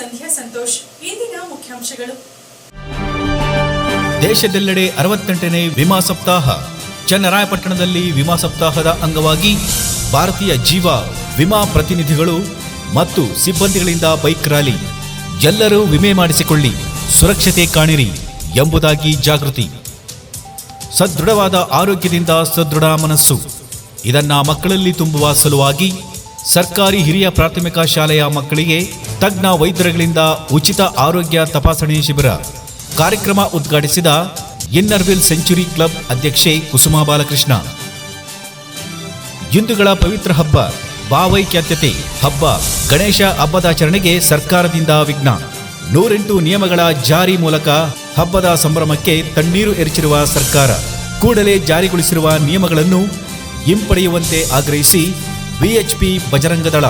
ಸಂಧ್ಯಾ ಸಂತೋಷ್, ಇಂದಿನ ಮುಖ್ಯಾಂಶಗಳು. ದೇಶದೆಲ್ಲೆಡೆ ಅರವತ್ತೆಂಟನೇ ವಿಮಾ ಸಪ್ತಾಹ, ಚನ್ನರಾಯಪಟ್ಟಣದಲ್ಲಿ ವಿಮಾ ಸಪ್ತಾಹದ ಅಂಗವಾಗಿ ಭಾರತೀಯ ಜೀವ ವಿಮಾ ಪ್ರತಿನಿಧಿಗಳು ಮತ್ತು ಸಿಬ್ಬಂದಿಗಳಿಂದ ಬೈಕ್ ರ್ಯಾಲಿ. ಎಲ್ಲರೂ ವಿಮೆ ಮಾಡಿಸಿಕೊಳ್ಳಿ, ಸುರಕ್ಷತೆ ಕಾಣಿರಿ ಎಂಬುದಾಗಿ ಜಾಗೃತಿ. ಸದೃಢವಾದ ಆರೋಗ್ಯದಿಂದ ಸದೃಢ ಮನಸ್ಸು. ಇದನ್ನ ಮಕ್ಕಳಲ್ಲಿ ತುಂಬುವ ಸಲುವಾಗಿ ಸರ್ಕಾರಿ ಹಿರಿಯ ಪ್ರಾಥಮಿಕ ಶಾಲೆಯ ಮಕ್ಕಳಿಗೆ ತಜ್ಞ ವೈದ್ಯರುಗಳಿಂದ ಉಚಿತ ಆರೋಗ್ಯ ತಪಾಸಣೆ ಶಿಬಿರ. ಕಾರ್ಯಕ್ರಮ ಉದ್ಘಾಟಿಸಿದ ಇನ್ನರ್ವಿಲ್ ಸೆಂಚುರಿ ಕ್ಲಬ್ ಅಧ್ಯಕ್ಷೆ ಕುಸುಮಾ ಬಾಲಕೃಷ್ಣ. ಹಿಂದುಗಳ ಪವಿತ್ರ ಹಬ್ಬ ಭಾವೈಕ್ಯತೆ ಹಬ್ಬ, ಗಣೇಶ ಹಬ್ಬದಾಚರಣೆಗೆ ಸರ್ಕಾರದಿಂದ ವಿಘ್ನ. ನೂರೆಂಟು ನಿಯಮಗಳ ಜಾರಿ ಮೂಲಕ ಹಬ್ಬದ ಸಂಭ್ರಮಕ್ಕೆ ತಣ್ಣೀರು ಎರಚಿರುವ ಸರ್ಕಾರ. ಕೂಡಲೇ ಜಾರಿಗೊಳಿಸಿರುವ ನಿಯಮಗಳನ್ನು ಹಿಂಪಡೆಯುವಂತೆ ಆಗ್ರಹಿಸಿ ವಿಎಚ್ಪಿ ಬಜರಂಗದಳ.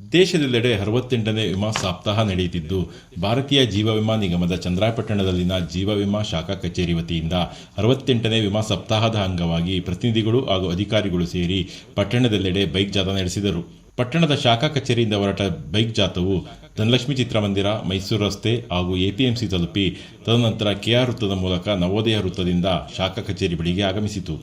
ದೇಶದೆಲ್ಲೆಡೆ ಅರವತ್ತೆಂಟನೇ ವಿಮಾ ಸಪ್ತಾಹ ನಡೆಯುತ್ತಿದ್ದು, ಭಾರತೀಯ ಜೀವ ವಿಮಾ ನಿಗಮದ ಚಂದ್ರಾಯಪಟ್ಟಣದಲ್ಲಿನ ಜೀವ ವಿಮಾ ಶಾಖಾ ಕಚೇರಿ ವತಿಯಿಂದ ಅರವತ್ತೆಂಟನೇ ವಿಮಾ ಸಪ್ತಾಹದ ಅಂಗವಾಗಿ ಪ್ರತಿನಿಧಿಗಳು ಹಾಗೂ ಅಧಿಕಾರಿಗಳು ಸೇರಿ ಪಟ್ಟಣದೆಲ್ಲೆಡೆ ಬೈಕ್ ಜಾಥಾ ನಡೆಸಿದರು. ಪಟ್ಟಣದ ಶಾಖಾ ಕಚೇರಿಯಿಂದ ಹೊರಟ ಬೈಕ್ ಜಾಥವು ಧನಲಕ್ಷ್ಮಿ ಚಿತ್ರಮಂದಿರ, ಮೈಸೂರು ರಸ್ತೆ ಹಾಗೂ ಎಪಿಎಂಸಿ ತಲುಪಿ, ತದನಂತರ ಕೆಆರ್ ವೃತ್ತದ ಮೂಲಕ ನವೋದಯ ವೃತ್ತದಿಂದ ಶಾಖಾ ಕಚೇರಿ ಬಳಿಗೆ ಆಗಮಿಸಿತು.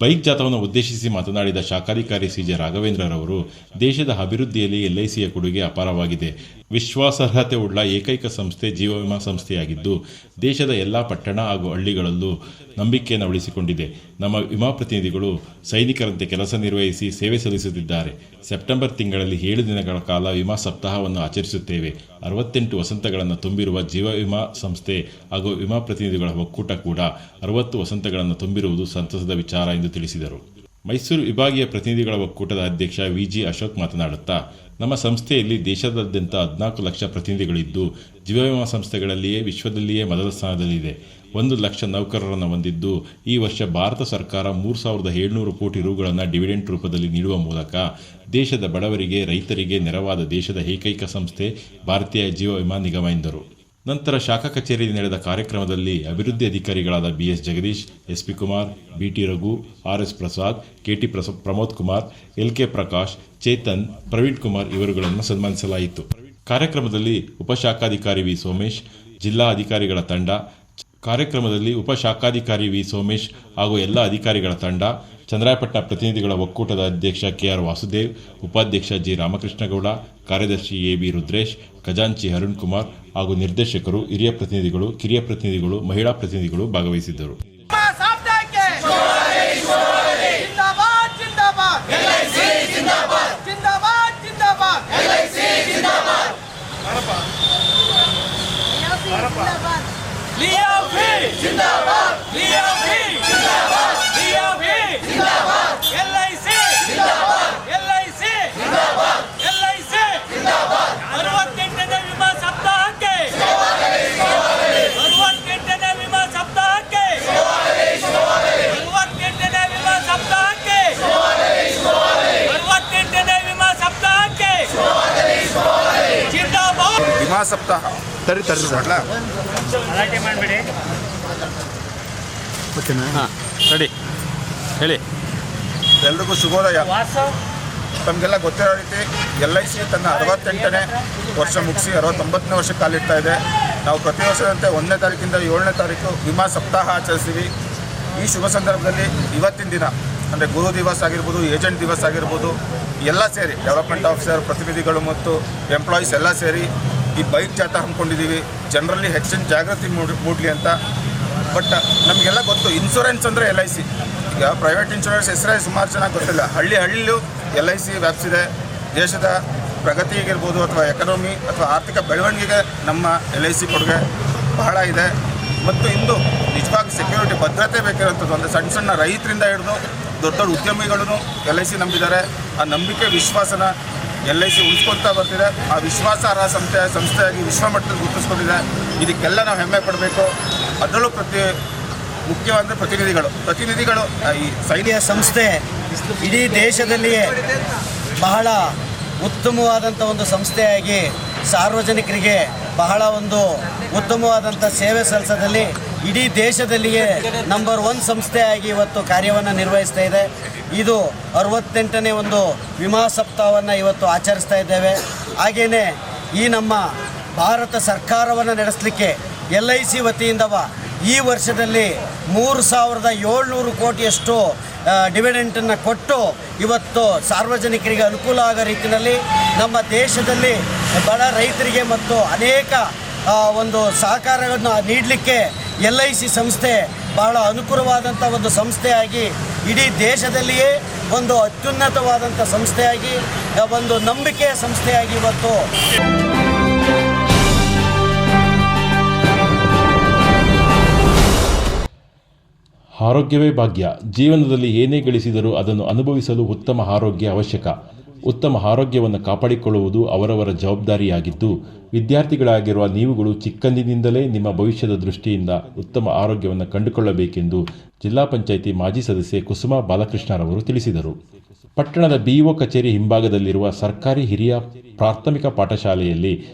ಬೈಕ್ ಜಾಥಾವನ್ನು ಉದ್ದೇಶಿಸಿ ಮಾತನಾಡಿದ ಶಾಖಾಧಿಕಾರಿ ಸಿಜೆ ರಾಘವೇಂದ್ರರವರು, ದೇಶದ ಅಭಿವೃದ್ಧಿಯಲ್ಲಿ ಎಲ್ಐಸಿಯ ಕೊಡುಗೆ ಅಪಾರವಾಗಿದೆ. ವಿಶ್ವಾಸಾರ್ಹತೆ ಉಳ್ಳ ಏಕೈಕ ಸಂಸ್ಥೆ ಜೀವ ವಿಮಾ ಸಂಸ್ಥೆಯಾಗಿದ್ದು, ದೇಶದ ಎಲ್ಲ ಪಟ್ಟಣ ಹಾಗೂ ಹಳ್ಳಿಗಳಲ್ಲೂ ನಂಬಿಕೆಯನ್ನು ಉಳಿಸಿಕೊಂಡಿದೆ. ನಮ್ಮ ವಿಮಾ ಪ್ರತಿನಿಧಿಗಳು ಸೈನಿಕರಂತೆ ಕೆಲಸ ನಿರ್ವಹಿಸಿ ಸೇವೆ ಸಲ್ಲಿಸುತ್ತಿದ್ದಾರೆ. ಸೆಪ್ಟೆಂಬರ್ ತಿಂಗಳಲ್ಲಿ ಏಳು ದಿನಗಳ ಕಾಲ ವಿಮಾ ಸಪ್ತಾಹವನ್ನು ಆಚರಿಸುತ್ತೇವೆ. ಅರವತ್ತೆಂಟು ವಸಂತಗಳನ್ನು ತುಂಬಿರುವ ಜೀವ ವಿಮಾ ಸಂಸ್ಥೆ ಹಾಗೂ ವಿಮಾ ಪ್ರತಿನಿಧಿಗಳ ಒಕ್ಕೂಟ ಕೂಡ ಅರವತ್ತು ವಸಂತಗಳನ್ನು ತುಂಬಿರುವುದು ಸಂತಸದ ವಿಚಾರ ಎಂದು ತಿಳಿಸಿದರು. ಮೈಸೂರು ವಿಭಾಗೀಯ ಪ್ರತಿನಿಧಿಗಳ ಒಕ್ಕೂಟದ ಅಧ್ಯಕ್ಷ ವಿಜಿ ಅಶೋಕ್ ಮಾತನಾಡುತ್ತಾ, ನಮ್ಮ ಸಂಸ್ಥೆಯಲ್ಲಿ ದೇಶದಾದ್ಯಂತ ಹದಿನಾಲ್ಕು ಲಕ್ಷ ಪ್ರತಿನಿಧಿಗಳಿದ್ದು ಜೀವ ವಿಮಾ ಸಂಸ್ಥೆಗಳಲ್ಲಿಯೇ ವಿಶ್ವದಲ್ಲಿಯೇ ಮೊದಲ ಸ್ಥಾನದಲ್ಲಿದೆ. ಒಂದು ಲಕ್ಷ ನೌಕರರನ್ನು ಹೊಂದಿದ್ದು, ಈ ವರ್ಷ ಭಾರತ ಸರ್ಕಾರ ಮೂರು ಸಾವಿರದ ಏಳ್ನೂರು ಕೋಟಿ ರುಗಳನ್ನು ಡಿವಿಡೆಂಟ್ ರೂಪದಲ್ಲಿ ನೀಡುವ ಮೂಲಕ ದೇಶದ ಬಡವರಿಗೆ, ರೈತರಿಗೆ ನೆರವಾದ ದೇಶದ ಏಕೈಕ ಸಂಸ್ಥೆ ಭಾರತೀಯ ಜೀವ ವಿಮಾ ನಿಗಮ ಎಂದರು. ನಂತರ ಶಾಖಾ ಕಚೇರಿಯಲ್ಲಿ ನಡೆದ ಕಾರ್ಯಕ್ರಮದಲ್ಲಿ ಅಭಿವೃದ್ಧಿ ಅಧಿಕಾರಿಗಳಾದ BS Jagadish, SP Kumar, BT Raghu RS Prasad, KT Pramod Kumar LK Prakash, Chetan, Praveen Kumar ಇವರುಗಳನ್ನು ಸನ್ಮಾನಿಸಲಾಯಿತು. ಕಾರ್ಯಕ್ರಮದಲ್ಲಿ ಉಪಶಾಖಾಧಿಕಾರಿ ವಿ ಸೋಮೇಶ್, ಜಿಲ್ಲಾ ಅಧಿಕಾರಿಗಳ ತಂಡ ಕಾರ್ಯಕ್ರಮದಲ್ಲಿ ಉಪಶಾಖಾಧಿಕಾರಿ ವಿ ಸೋಮೇಶ್ ಹಾಗೂ ಎಲ್ಲ ಅಧಿಕಾರಿಗಳ ತಂಡ, ಚಂದ್ರಾಯಪಟ್ಟಣ ಪ್ರತಿನಿಧಿಗಳ ಒಕ್ಕೂಟದ ಅಧ್ಯಕ್ಷ ಕೆಆರ್ ವಾಸುದೇವ್, ಉಪಾಧ್ಯಕ್ಷ ಜಿ ರಾಮಕೃಷ್ಣಗೌಡ, ಕಾರ್ಯದರ್ಶಿ ಎ ಬಿ ರುದ್ರೇಶ್, ಖಜಾಂಚಿ ಅರುಣ್ ಕುಮಾರ್ ಹಾಗೂ ನಿರ್ದೇಶಕರು, ಹಿರಿಯ ಪ್ರತಿನಿಧಿಗಳು, ಕಿರಿಯ ಪ್ರತಿನಿಧಿಗಳು, ಮಹಿಳಾ ಪ್ರತಿನಿಧಿಗಳು ಭಾಗವಹಿಸಿದ್ದರು. ವಿಮಾ ಸಪ್ತಾಹ. ತರಿ ತರಿ ಹಾಂ ರೆಡಿ. ಹೇಳಿ. ಎಲ್ರಿಗೂ ಶುಭೋದಯ ತಮಗೆಲ್ಲ ಗೊತ್ತಿರೋ ರೀತಿ ಎಲ್ ಐ ಸಿ ತನ್ನ ಅರವತ್ತೆಂಟನೇ ವರ್ಷ ಮುಗಿಸಿ ಅರವತ್ತೊಂಬತ್ತನೇ ವರ್ಷ ಕಾಲಿಡ್ತಾ ಇದೆ. ನಾವು ಪ್ರತಿ ವರ್ಷದಂತೆ ಒಂದನೇ ತಾರೀಕಿಂದ ಏಳನೇ ತಾರೀಕು ವಿಮಾ ಸಪ್ತಾಹ ಆಚರಿಸ್ತೀವಿ. ಈ ಶುಭ ಸಂದರ್ಭದಲ್ಲಿ ಇವತ್ತಿನ ದಿನ ಅಂದರೆ ಗುರು ದಿವಸ ಆಗಿರ್ಬೋದು ಏಜೆಂಟ್ ದಿವಸ ಆಗಿರ್ಬೋದು ಎಲ್ಲ ಸೇರಿ ಡೆವಲಪ್ಮೆಂಟ್ ಆಫೀಸರ್ ಪ್ರತಿನಿಧಿಗಳು ಮತ್ತು ಎಂಪ್ಲಾಯೀಸ್ ಎಲ್ಲ ಸೇರಿ ಈ ಬೈಕ್ ಜಾಥಾ ಹಮ್ಮಿಕೊಂಡಿದ್ದೀವಿ. ಜನರಲ್ಲಿ ಹೆಚ್ಚಿನ ಜಾಗೃತಿ ಮೂಡ್ ಮೂಡಲಿ ಅಂತ. ಬಟ್, ನಮಗೆಲ್ಲ ಗೊತ್ತು ಇನ್ಶೂರೆನ್ಸ್ ಅಂದರೆ ಎಲ್ ಐ ಸಿ ಈಗ ಪ್ರೈವೇಟ್ ಇನ್ಶೂರೆನ್ಸ್ ಹೆಸರೇ ಸುಮಾರು ಚೆನ್ನಾಗಿ ಗೊತ್ತಿಲ್ಲ. ಹಳ್ಳಿ ಹಳ್ಳಿಲೂ ಎಲ್ ಐ ಸಿ ವ್ಯಾಪ್ಸಿದೆ ದೇಶದ ಪ್ರಗತಿಗಿರ್ಬೋದು ಅಥವಾ ಎಕನಾಮಿ ಅಥವಾ ಆರ್ಥಿಕ ಬೆಳವಣಿಗೆಗೆ ನಮ್ಮ ಎಲ್ ಐ ಸಿ ಕೊಡುಗೆ ಬಹಳ ಇದೆ. ಮತ್ತು ಇಂದು ನಿಜವಾಗಿ ಸೆಕ್ಯೂರಿಟಿ ಭದ್ರತೆ ಬೇಕಿರೋಂಥದ್ದು ಅಂದರೆ ಸಣ್ಣ ಸಣ್ಣ ರೈತರಿಂದ ಹಿಡಿದು ದೊಡ್ಡ ದೊಡ್ಡ ಉದ್ಯಮಿಗಳನ್ನು ಎಲ್ ಐ ಸಿ ನಂಬಿದ್ದಾರೆ. ಆ ನಂಬಿಕೆ, ವಿಶ್ವಾಸನ ಎಲ್ ಐ ಸಿ ಉಳಿಸ್ಕೊಳ್ತಾ ಬರ್ತಿದೆ. ಆ ವಿಶ್ವಾಸಾರ್ಹ ಸಂಸ್ಥೆ, ಸಂಸ್ಥೆಯಾಗಿ ವಿಶ್ವಮಟ್ಟದಲ್ಲಿ ಗುರುತಿಸ್ಕೊಂಡಿದೆ. ಇದಕ್ಕೆಲ್ಲ ನಾವು ಹೆಮ್ಮೆ ಪಡಬೇಕು. ಅದರಲ್ಲೂ ಪ್ರತಿ ಮುಖ್ಯವಾದ ಪ್ರತಿನಿಧಿಗಳು. ಪ್ರತಿನಿಧಿಗಳು ಈ ಸೈನಿಕ ಸಂಸ್ಥೆ ಇಡೀ ದೇಶದಲ್ಲಿಯೇ ಬಹಳ ಉತ್ತಮವಾದಂಥ ಒಂದು ಸಂಸ್ಥೆಯಾಗಿ ಸಾರ್ವಜನಿಕರಿಗೆ ಬಹಳ ಒಂದು ಉತ್ತಮವಾದಂಥ ಸೇವೆ ಸಲ್ಲಿಸೋದಲ್ಲಿ ಇಡೀ ದೇಶದಲ್ಲಿಯೇ ನಂಬರ್ ಒನ್ ಸಂಸ್ಥೆಯಾಗಿ ಇವತ್ತು ಕಾರ್ಯವನ್ನು ನಿರ್ವಹಿಸ್ತಾ ಇದೆ. ಇದು ಅರವತ್ತೆಂಟನೇ ಒಂದು ವಿಮಾ ಸಪ್ತಾಹವನ್ನು ಇವತ್ತು ಆಚರಿಸ್ತಾ ಇದ್ದೇವೆ. ಹಾಗೆಯೇ ಈ ನಮ್ಮ ಭಾರತ ಸರ್ಕಾರವನ್ನು ನಡೆಸಲಿಕ್ಕೆ ಎಲ್ ಐ ಸಿ ವತಿಯಿಂದವ ಈ ವರ್ಷದಲ್ಲಿ ಮೂರು ಸಾವಿರದ ಏಳ್ನೂರು ಕೋಟಿಯಷ್ಟು ಡಿವಿಡೆಂಟನ್ನು ಕೊಟ್ಟು ಇವತ್ತು ಸಾರ್ವಜನಿಕರಿಗೆ ಅನುಕೂಲ ಆಗೋ ರೀತಿಯಲ್ಲಿ ನಮ್ಮ ದೇಶದಲ್ಲಿ ಬಡ ರೈತರಿಗೆ ಮತ್ತು ಅನೇಕ ಒಂದು ಸಹಕಾರವನ್ನು ನೀಡಲಿಕ್ಕೆ ಎಲ್ ಐ ಸಿ ಸಂಸ್ಥೆ ಬಹಳ ಅನುಕೂಲವಾದಂಥ ಒಂದು ಸಂಸ್ಥೆಯಾಗಿ ಇಡೀ ದೇಶದಲ್ಲಿಯೇ ಒಂದು ಅತ್ಯುನ್ನತವಾದಂಥ ಸಂಸ್ಥೆಯಾಗಿ ಒಂದು ನಂಬಿಕೆಯ ಸಂಸ್ಥೆಯಾಗಿ ಇವತ್ತು ಆರೋಗ್ಯವೇ ಭಾಗ್ಯ. ಜೀವನದಲ್ಲಿ ಏನೇ ಗಳಿಸಿದರೂ ಅದನ್ನು ಅನುಭವಿಸಲು ಉತ್ತಮ ಆರೋಗ್ಯ ಅವಶ್ಯಕ. ಉತ್ತಮ ಆರೋಗ್ಯವನ್ನು ಕಾಪಾಡಿಕೊಳ್ಳುವುದು ಅವರವರ ಜವಾಬ್ದಾರಿಯಾಗಿದ್ದು, ವಿದ್ಯಾರ್ಥಿಗಳಾಗಿರುವ ನೀವುಗಳು ಚಿಕ್ಕಂದಿನಿಂದಲೇ ನಿಮ್ಮ ಭವಿಷ್ಯದ ದೃಷ್ಟಿಯಿಂದ ಉತ್ತಮ ಆರೋಗ್ಯವನ್ನು ಕಂಡುಕೊಳ್ಳಬೇಕೆಂದು ಜಿಲ್ಲಾ ಪಂಚಾಯಿತಿ ಮಾಜಿ ಸದಸ್ಯೆ ಕುಸುಮಾ ಬಾಲಕೃಷ್ಣರವರು ತಿಳಿಸಿದರು. ಪಟ್ಟಣದ ಬಿಇಒ ಕಚೇರಿ ಹಿಂಭಾಗದಲ್ಲಿರುವ ಸರ್ಕಾರಿ ಹಿರಿಯ ಪ್ರಾಥಮಿಕ ಪಾಠಶಾಲೆಯಲ್ಲಿ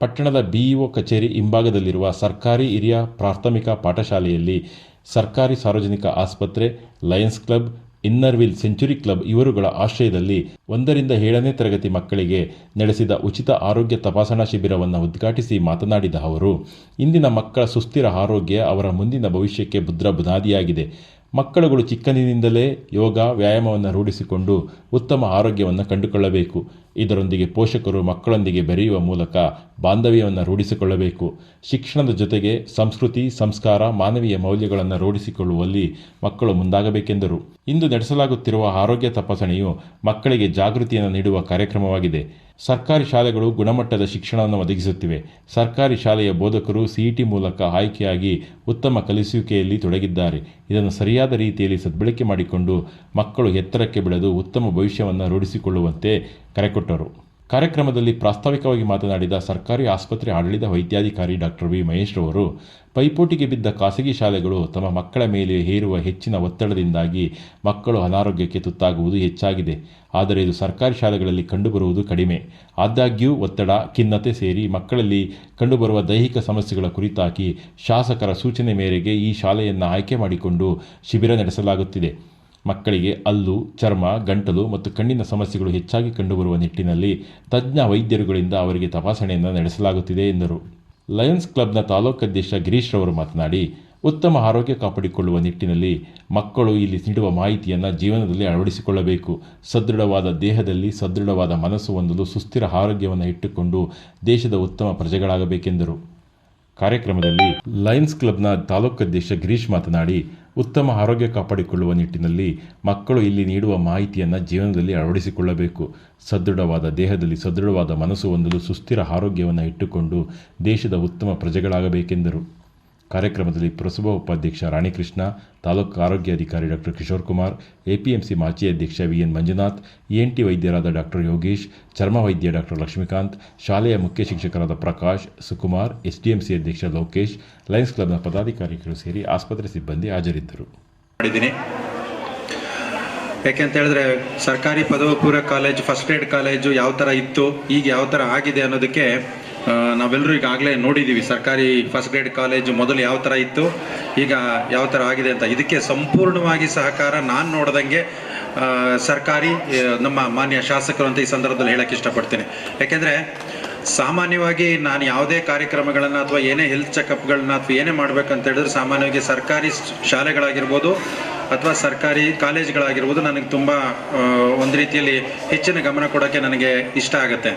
ಪಟ್ಟಣದ ಬಿಇಒ ಕಚೇರಿ ಹಿಂಭಾಗದಲ್ಲಿರುವ ಸರ್ಕಾರಿ ಹಿರಿಯ ಪ್ರಾಥಮಿಕ ಪಾಠಶಾಲೆಯಲ್ಲಿ ಸರ್ಕಾರಿ ಸಾರ್ವಜನಿಕ ಆಸ್ಪತ್ರೆ, Lions club inner wheel century club ಇವರುಗಳ ಆಶ್ರಯದಲ್ಲಿ ಒಂದರಿಂದ ಏಳನೇ ತರಗತಿ ಮಕ್ಕಳಿಗೆ ನಡೆಸಿದ ಉಚಿತ ಆರೋಗ್ಯ ತಪಾಸಣಾ ಶಿಬಿರವನ್ನು ಉದ್ಘಾಟಿಸಿ ಮಾತನಾಡಿದ ಅವರು, ಇಂದಿನ ಮಕ್ಕಳ ಸುಸ್ಥಿರ ಆರೋಗ್ಯ ಅವರ ಮುಂದಿನ ಭವಿಷ್ಯಕ್ಕೆ ಭದ್ರ ಬುನಾದಿಯಾಗಿದೆ. ಮಕ್ಕಳುಗಳು ಚಿಕ್ಕಂದಿನಿಂದಲೇ ಯೋಗ, ವ್ಯಾಯಾಮವನ್ನು ರೂಢಿಸಿಕೊಂಡು ಉತ್ತಮ ಆರೋಗ್ಯವನ್ನು ಕಂಡುಕೊಳ್ಳಬೇಕು. ಇದರೊಂದಿಗೆ ಪೋಷಕರು ಮಕ್ಕಳೊಂದಿಗೆ ಬೆರೆಯುವ ಮೂಲಕ ಬಾಂಧವ್ಯವನ್ನು ರೂಢಿಸಿಕೊಳ್ಳಬೇಕು. ಶಿಕ್ಷಣದ ಜೊತೆಗೆ ಸಂಸ್ಕೃತಿ, ಸಂಸ್ಕಾರ, ಮಾನವೀಯ ಮೌಲ್ಯಗಳನ್ನು ರೂಢಿಸಿಕೊಳ್ಳುವಲ್ಲಿ ಮಕ್ಕಳು ಮುಂದಾಗಬೇಕೆಂದರು. ಇಂದು ನಡೆಸಲಾಗುತ್ತಿರುವ ಆರೋಗ್ಯ ತಪಾಸಣೆಯು ಮಕ್ಕಳಿಗೆ ಜಾಗೃತಿಯನ್ನು ನೀಡುವ ಕಾರ್ಯಕ್ರಮವಾಗಿದೆ. ಸರ್ಕಾರಿ ಶಾಲೆಗಳು ಗುಣಮಟ್ಟದ ಶಿಕ್ಷಣವನ್ನು ಒದಗಿಸುತ್ತಿವೆ. ಸರ್ಕಾರಿ ಶಾಲೆಯ ಬೋಧಕರು ಸಿಇಟಿ ಮೂಲಕ ಆಯ್ಕೆಯಾಗಿ ಉತ್ತಮ ಕಲಿಸುವಿಕೆಯಲ್ಲಿ ತೊಡಗಿದ್ದಾರೆ. ಇದನ್ನು ಸರಿಯಾದ ರೀತಿಯಲ್ಲಿ ಸದ್ಬಳಕೆ ಮಾಡಿಕೊಂಡು ಮಕ್ಕಳು ಎತ್ತರಕ್ಕೆ ಬೆಳೆದು ಉತ್ತಮ ಭವಿಷ್ಯವನ್ನು ರೂಢಿಸಿಕೊಳ್ಳುವಂತೆ ಕರೆಕೊಟ್ಟರು. ಕಾರ್ಯಕ್ರಮದಲ್ಲಿ ಪ್ರಾಸ್ತಾವಿಕವಾಗಿ ಮಾತನಾಡಿದ ಸರ್ಕಾರಿ ಆಸ್ಪತ್ರೆ ಆಡಳಿತ ವೈದ್ಯಾಧಿಕಾರಿ ಡಾಕ್ಟರ್ ವಿ. ಮಹೇಶ್ ರವರು, ಪೈಪೋಟಿಗೆ ಬಿದ್ದ ಖಾಸಗಿ ಶಾಲೆಗಳು ತಮ್ಮ ಮಕ್ಕಳ ಮೇಲೆ ಹೇರುವ ಹೆಚ್ಚಿನ ಒತ್ತಡದಿಂದಾಗಿ ಮಕ್ಕಳು ಅನಾರೋಗ್ಯಕ್ಕೆ ತುತ್ತಾಗುವುದು ಹೆಚ್ಚಾಗಿದೆ. ಆದರೆ ಇದು ಸರ್ಕಾರಿ ಶಾಲೆಗಳಲ್ಲಿ ಕಂಡುಬರುವುದು ಕಡಿಮೆ. ಆದಾಗ್ಯೂ ಒತ್ತಡ, ಖಿನ್ನತೆ ಸೇರಿ ಮಕ್ಕಳಲ್ಲಿ ಕಂಡುಬರುವ ದೈಹಿಕ ಸಮಸ್ಯೆಗಳ ಕುರಿತಾಗಿ ಶಾಸಕರ ಸೂಚನೆ ಮೇರೆಗೆ ಈ ಶಾಲೆಯನ್ನು ಆಯ್ಕೆ ಮಾಡಿಕೊಂಡು ಶಿಬಿರ ನಡೆಸಲಾಗುತ್ತಿದೆ. ಮಕ್ಕಳಿಗೆ ಅಲ್ಲು, ಚರ್ಮ, ಗಂಟಲು ಮತ್ತು ಕಣ್ಣಿನ ಸಮಸ್ಯೆಗಳು ಹೆಚ್ಚಾಗಿ ಕಂಡುಬರುವ ನಿಟ್ಟಿನಲ್ಲಿ ತಜ್ಞ ವೈದ್ಯರುಗಳಿಂದ ಅವರಿಗೆ ತಪಾಸಣೆಯನ್ನು ನಡೆಸಲಾಗುತ್ತಿದೆ ಎಂದರು. ಲಯನ್ಸ್ ಕ್ಲಬ್ನ ತಾಲೂಕಾಧ್ಯಕ್ಷ ಗಿರೀಶ್ ರವರು ಮಾತನಾಡಿ, ಉತ್ತಮ ಆರೋಗ್ಯ ಕಾಪಾಡಿಕೊಳ್ಳುವ ನಿಟ್ಟಿನಲ್ಲಿ ಮಕ್ಕಳು ಇಲ್ಲಿ ನೀಡುವ ಮಾಹಿತಿಯನ್ನು ಜೀವನದಲ್ಲಿ ಅಳವಡಿಸಿಕೊಳ್ಳಬೇಕು. ಸದೃಢವಾದ ದೇಹದಲ್ಲಿ ಸದೃಢವಾದ ಮನಸ್ಸು ಹೊಂದಲು ಸುಸ್ಥಿರ ಆರೋಗ್ಯವನ್ನು ಇಟ್ಟುಕೊಂಡು ದೇಶದ ಉತ್ತಮ ಪ್ರಜೆಗಳಾಗಬೇಕೆಂದರು. ಕಾರ್ಯಕ್ರಮದಲ್ಲಿ ಲಯನ್ಸ್ ಕ್ಲಬ್ನ ತಾಲೂಕು ಅಧ್ಯಕ್ಷ ಗಿರೀಶ್ ಮಾತನಾಡಿ, ಉತ್ತಮ ಆರೋಗ್ಯ ಕಾಪಾಡಿಕೊಳ್ಳುವ ನಿಟ್ಟಿನಲ್ಲಿ ಮಕ್ಕಳು ಇಲ್ಲಿ ನೀಡುವ ಮಾಹಿತಿಯನ್ನು ಜೀವನದಲ್ಲಿ ಅಳವಡಿಸಿಕೊಳ್ಳಬೇಕು. ಸದೃಢವಾದ ದೇಹದಲ್ಲಿ ಸದೃಢವಾದ ಮನಸ್ಸು ಹೊಂದಲು ಸುಸ್ಥಿರ ಆರೋಗ್ಯವನ್ನು ಇಟ್ಟುಕೊಂಡು ದೇಶದ ಉತ್ತಮ ಪ್ರಜೆಗಳಾಗಬೇಕೆಂದರು. ಕಾರ್ಯಕ್ರಮದಲ್ಲಿ ಪುರಸಭಾ ಉಪಾಧ್ಯಕ್ಷ ರಾಣಿಕೃಷ್ಣ, ತಾಲೂಕು ಆರೋಗ್ಯಾಧಿಕಾರಿ ಡಾಕ್ಟರ್ ಕಿಶೋರ್ ಕುಮಾರ್, ಎಪಿಎಂಸಿ ಮಾಜಿ ಅಧ್ಯಕ್ಷ ವಿಎನ್ ಮಂಜುನಾಥ್ ಇಎನ್ಟಿ ವೈದ್ಯರಾದ ಡಾಕ್ಟರ್ ಯೋಗೇಶ್, ಚರ್ಮ ವೈದ್ಯ ಡಾಕ್ಟರ್ ಲಕ್ಷ್ಮೀಕಾಂತ್, ಶಾಲೆಯ ಮುಖ್ಯ ಶಿಕ್ಷಕರಾದ ಪ್ರಕಾಶ್, ಸುಕುಮಾರ್, ಎಸ್ಡಿಎಂಸಿ ಅಧ್ಯಕ್ಷ ಲೋಕೇಶ್, ಲಯನ್ಸ್ ಕ್ಲಬ್ನ ಪದಾಧಿಕಾರಿಗಳು ಸೇರಿ ಆಸ್ಪತ್ರೆ ಸಿಬ್ಬಂದಿ ಹಾಜರಿದ್ದರು. ಮಾಡಿದ್ದೀನಿ. ಯಾಕೆ ಅಂತ ಹೇಳಿದ್ರೆ ಸರ್ಕಾರಿ ಪದವಿ ಕಾಲೇಜು, ಫಸ್ಟ್ ಏಡ್ ಕಾಲೇಜು ಯಾವ ಥರ ಇತ್ತು, ಈಗ ಯಾವ ಥರ ಆಗಿದೆ ಅನ್ನೋದಕ್ಕೆ ನಾವೆಲ್ಲರೂ ಈಗಾಗಲೇ ನೋಡಿದ್ದೀವಿ ಸರ್ಕಾರಿ ಫಸ್ಟ್ ಗ್ರೇಡ್ ಕಾಲೇಜು ಮೊದಲು ಯಾವ ಥರ ಇತ್ತು, ಈಗ ಯಾವ ಥರ ಆಗಿದೆ ಅಂತ. ಇದಕ್ಕೆ ಸಂಪೂರ್ಣವಾಗಿ ಸಹಕಾರ ನಾನು ನೋಡ್ದಂಗೆ ಸರ್ಕಾರಿ ನಮ್ಮ ಮಾನ್ಯ ಶಾಸಕರು ಅಂತ ಈ ಸಂದರ್ಭದಲ್ಲಿ ಹೇಳಕ್ಕೆ ಇಷ್ಟಪಡ್ತೀನಿ. ಯಾಕೆಂದರೆ, ಸಾಮಾನ್ಯವಾಗಿ ನಾನು ಯಾವುದೇ ಕಾರ್ಯಕ್ರಮಗಳನ್ನು ಅಥವಾ ಏನೇ ಹೆಲ್ತ್ ಚೆಕಪ್ಗಳನ್ನ ಅಥವಾ ಏನೇ ಮಾಡಬೇಕಂತ ಹೇಳಿದ್ರೆ ಸಾಮಾನ್ಯವಾಗಿ ಸರ್ಕಾರಿ ಶಾಲೆಗಳಾಗಿರ್ಬೋದು ಅಥವಾ ಸರ್ಕಾರಿ ಕಾಲೇಜ್ಗಳಾಗಿರ್ಬೋದು ನನಗೆ ತುಂಬ ಒಂದು ರೀತಿಯಲ್ಲಿ ಹೆಚ್ಚಿನ ಗಮನ ಕೊಡೋಕ್ಕೆ ನನಗೆ ಇಷ್ಟ ಆಗುತ್ತೆ.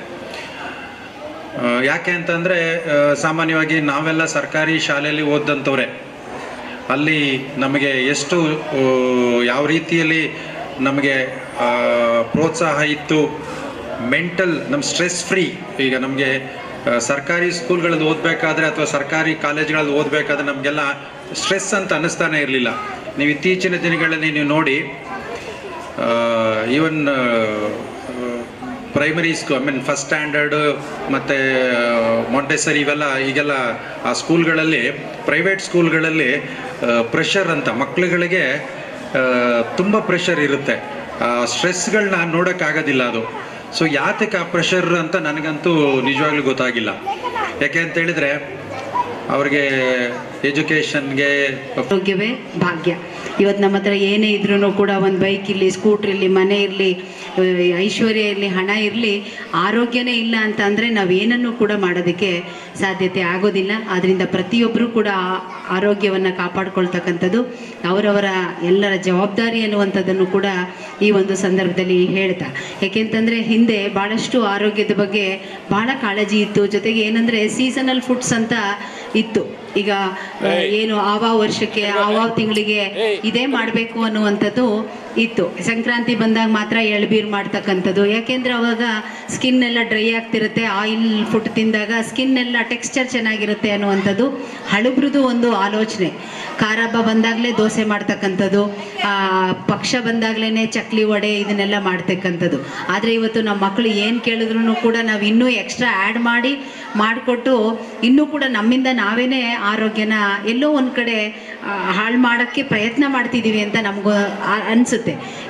ಯಾಕೆ ಅಂತಂದರೆ ಸಾಮಾನ್ಯವಾಗಿ ನಾವೆಲ್ಲ ಸರ್ಕಾರಿ ಶಾಲೆಯಲ್ಲಿ ಓದಂಥವ್ರೆ ಅಲ್ಲಿ ನಮಗೆ ಎಷ್ಟು ಯಾವ ರೀತಿಯಲ್ಲಿ ನಮಗೆ ಪ್ರೋತ್ಸಾಹ ಇತ್ತು, ಮೆಂಟಲ್ ನಮ್ಮ ಸ್ಟ್ರೆಸ್ ಫ್ರೀ. ಈಗ ನಮಗೆ ಸರ್ಕಾರಿ ಸ್ಕೂಲ್ಗಳಲ್ಲಿ ಓದಬೇಕಾದ್ರೆ ಅಥವಾ ಸರ್ಕಾರಿ ಕಾಲೇಜ್ಗಳಲ್ಲಿ ಓದಬೇಕಾದ್ರೆ ನಮಗೆಲ್ಲ ಸ್ಟ್ರೆಸ್ ಅಂತ ಅನ್ನಿಸ್ತಾನೆ ಇರಲಿಲ್ಲ. ನೀವು ಇತ್ತೀಚಿನ ದಿನಗಳಲ್ಲಿ ನೀವು ನೋಡಿ even primary school I mean first standard ಮತ್ತು ಮೊಂಟೆಸರಿ ಇವೆಲ್ಲ, ಈಗೆಲ್ಲ ಆ ಸ್ಕೂಲ್ಗಳಲ್ಲಿ ಪ್ರೈವೇಟ್ ಸ್ಕೂಲ್ಗಳಲ್ಲಿ ಪ್ರೆಷರ್ ಅಂತ ಮಕ್ಕಳುಗಳಿಗೆ ತುಂಬ ಪ್ರೆಷರ್ ಇರುತ್ತೆ. ಸ್ಟ್ರೆಸ್ಗಳನ್ನ ನೋಡೋಕ್ಕಾಗೋದಿಲ್ಲ ಅದು. ಸೊ ಯಾತಕ್ಕೆ ಆ ಪ್ರೆಷರ್ ಅಂತ ನನಗಂತೂ ನಿಜವಾಗ್ಲೂ ಗೊತ್ತಾಗಿಲ್ಲ. ಯಾಕೆ ಅಂತ ಹೇಳಿದ್ರೆ, ಅವ್ರಿಗೆ ಎಜುಕೇಷನ್ಗೆ ಭಾಗ್ಯ. ಇವತ್ತು ನಮ್ಮ ಹತ್ರ ಏನೇ ಇದ್ರೂ ಕೂಡ ಒಂದು ಬೈಕ್ ಇರಲಿ ಸ್ಕೂಟ್ರ್ ಇರಲಿ, ಮನೆ ಇರಲಿ ಐಶ್ವರ್ಯ ಇರಲಿ, ಹಣ ಇರಲಿ, ಆರೋಗ್ಯನೇ ಇಲ್ಲ ಅಂತ ಅಂದರೆ ನಾವೇನನ್ನು ಕೂಡ ಮಾಡೋದಕ್ಕೆ ಸಾಧ್ಯತೆ ಆಗೋದಿಲ್ಲ. ಆದ್ದರಿಂದ ಪ್ರತಿಯೊಬ್ಬರೂ ಕೂಡ ಆರೋಗ್ಯವನ್ನು ಕಾಪಾಡ್ಕೊಳ್ತಕ್ಕಂಥದ್ದು, ಅವರವರ ಎಲ್ಲರ ಜವಾಬ್ದಾರಿ ಅನ್ನುವಂಥದ್ದನ್ನು ಕೂಡ ಈ ಒಂದು ಸಂದರ್ಭದಲ್ಲಿ ಹೇಳ್ತಾ. ಯಾಕೆಂತಂದರೆ ಹಿಂದೆ ಭಾಳಷ್ಟು ಆರೋಗ್ಯದ ಬಗ್ಗೆ ಭಾಳ ಕಾಳಜಿ ಇತ್ತು. ಜೊತೆಗೆ ಏನಂದರೆ ಸೀಸನಲ್ ಫುಡ್ಸ್ ಅಂತ ಇತ್ತು. ಈಗ ಏನು ಆವಾ ವರ್ಷಕ್ಕೆ ಆವಾ ತಿಂಗಳಿಗೆ ಇದೇ ಮಾಡಬೇಕು ಅನ್ನುವಂಥದ್ದು ಇತ್ತು. ಸಂಕ್ರಾಂತಿ ಬಂದಾಗ ಮಾತ್ರ ಎಳ್ಬೀರು ಮಾಡ್ತಕ್ಕಂಥದ್ದು. ಯಾಕೆಂದ್ರೆ ಅವಾಗ ಸ್ಕಿನ್ ಎಲ್ಲ ಡ್ರೈ ಆಗ್ತಿರುತ್ತೆ ಆಯಿಲ್ ಫುಡ್ ತಿಂದಾಗ ಸ್ಕಿನ್ ಎಲ್ಲ ಟೆಕ್ಸ್ಚರ್ ಚೆನ್ನಾಗಿರುತ್ತೆ ಅನ್ನುವಂಥದ್ದು ಹಳುಬ್ರದ್ದು ಒಂದು ಆಲೋಚನೆ. ಖಾರ ಹಬ್ಬ ಬಂದಾಗಲೇ ದೋಸೆ ಮಾಡ್ತಕ್ಕಂಥದ್ದು ಪಕ್ಷ ಬಂದಾಗಲೇ ಚಕ್ಲಿ ವಡೆ ಇದನ್ನೆಲ್ಲ ಮಾಡ್ತಕ್ಕಂಥದ್ದು. ಆದರೆ ಇವತ್ತು ನಮ್ಮ ಮಕ್ಕಳು ಏನು ಕೇಳಿದ್ರು ಕೂಡ ನಾವು ಇನ್ನೂ ಎಕ್ಸ್ಟ್ರಾ ಆ್ಯಡ್ ಮಾಡಿ, ಮಾಡಿಕೊಟ್ಟು ಇನ್ನೂ ಕೂಡ ನಮ್ಮಿಂದ ನಾವೇ ಆರೋಗ್ಯನ ಎಲ್ಲೋ ಒಂದು ಕಡೆ ಹಾಳು ಮಾಡೋಕ್ಕೆ ಪ್ರಯತ್ನ ಮಾಡ್ತಿದ್ದೀವಿ ಅಂತ ನಮಗೂ ಅನಿಸುತ್ತೆ.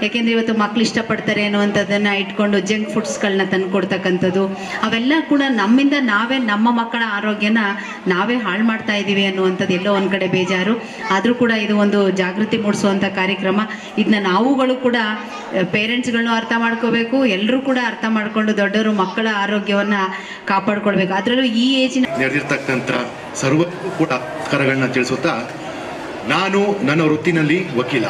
ಯಾಕೆಂದರೆ ಇವತ್ತು ಮಕ್ಳು ಇಷ್ಟಪಡ್ತಾರೆ ಅನ್ನುವಂಥದ್ದನ್ನು ಇಟ್ಕೊಂಡು ಜಂಕ್ ಫುಡ್ಸ್ಗಳನ್ನ ತಂದು ಕೊಡ್ತಕ್ಕಂಥದ್ದು, ಅವೆಲ್ಲ ಕೂಡ ನಮ್ಮಿಂದ ನಾವೇ ನಮ್ಮ ಮಕ್ಕಳ ಆರೋಗ್ಯನ ನಾವೇ ಹಾಳು ಮಾಡ್ತಾ ಇದ್ದೀವಿ ಅನ್ನುವಂಥದ್ದು ಎಲ್ಲೋ ಒಂದು ಕಡೆ ಬೇಜಾರು. ಆದರೂ ಕೂಡ ಇದು ಒಂದು ಜಾಗೃತಿ ಮೂಡಿಸುವಂಥ ಕಾರ್ಯಕ್ರಮ. ಇದನ್ನ ನಾವುಗಳು ಕೂಡ ಪೇರೆಂಟ್ಸ್ಗಳನ್ನೂ ಅರ್ಥ ಮಾಡ್ಕೋಬೇಕು ಎಲ್ಲರೂ ಕೂಡ ಅರ್ಥ ಮಾಡ್ಕೊಂಡು ದೊಡ್ಡವರು ಮಕ್ಕಳ ಆರೋಗ್ಯವನ್ನು ಕಾಪಾಡ್ಕೊಳ್ಬೇಕು. ಅದರಲ್ಲೂ ಈ ಏಜಿನ ನಡೆದಿರ್ತಕ್ಕಂಥ ಸರ್ವಕ್ಕೂ ಕೂಡ ಕರಗಳನ್ನ ತಿಳಿಸುತ್ತಾ, ನಾನು ನನ್ನ ವೃತ್ತಿನಲ್ಲಿ ವಕೀಲ.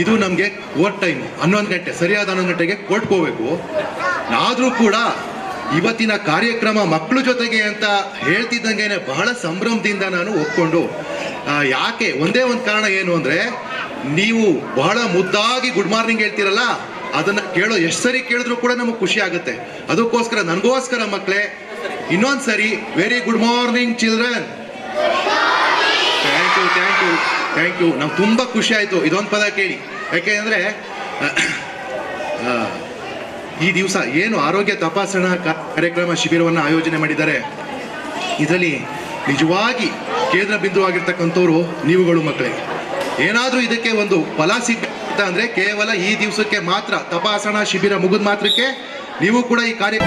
ಇದು ನಮಗೆ ಕೋರ್ಟ್ ಟೈಮ್ ಹನ್ನೊಂದು ಗಂಟೆ, ಸರಿಯಾದ ಹನ್ನೊಂದು ಗಂಟೆಗೆ ಕೋರ್ಟ್ ಹೋಗ್ಬೇಕು. ಆದರೂ ಕೂಡ ಇವತ್ತಿನ ಕಾರ್ಯಕ್ರಮ ಮಕ್ಕಳ ಜೊತೆಗೆ ಅಂತ ಹೇಳ್ತಿದ್ದಂಗೆ ಬಹಳ ಸಂಭ್ರಮದಿಂದ ನಾನು ಒಪ್ಕೊಂಡು ಯಾಕೆ? ಒಂದೇ ಒಂದು ಕಾರಣ ಏನು ಅಂದರೆ, ನೀವು ಬಹಳ ಮುದ್ದಾಗಿ ಗುಡ್ ಮಾರ್ನಿಂಗ್ ಹೇಳ್ತೀರಲ್ಲ, ಅದನ್ನ ಕೇಳೋ ಎಷ್ಟು ಸರಿ ಕೇಳಿದ್ರು ಕೂಡ ನಮಗೆ ಖುಷಿ ಆಗುತ್ತೆ. ಅದಕ್ಕೋಸ್ಕರ ನನಗೋಸ್ಕರ ಮಕ್ಕಳೇ ಇನ್ನೊಂದು ಸರಿ very good morning children thank you thank you thank you ನಾವು ತುಂಬ ಖುಷಿ ಆಯಿತು. ಇದೊಂದು ಪದ ಕೇಳಿ. ಯಾಕೆಂದರೆ ಈ ದಿವಸ ಏನು ಆರೋಗ್ಯ ತಪಾಸಣಾ ಕಾರ್ಯಕ್ರಮ ಶಿಬಿರವನ್ನು ಆಯೋಜನೆ ಮಾಡಿದ್ದಾರೆ. ಇದರಲ್ಲಿ ನಿಜವಾಗಿ ಕೇಂದ್ರ ಬಿಂದುವಾಗಿರ್ತಕ್ಕಂಥವ್ರು ನೀವುಗಳು ಮಕ್ಕಳಿಗೆ ಏನಾದರೂ ಇದಕ್ಕೆ ಒಂದು ಫಲ ಸಿಗ್ತ ಅಂದರೆ ಕೇವಲ ಈ ದಿವಸಕ್ಕೆ ಮಾತ್ರ ತಪಾಸಣಾ ಶಿಬಿರ ಮುಗಿದ ಮಾತ್ರಕ್ಕೆ ನೀವು ಕೂಡ ಈ ಕಾರ್ಯ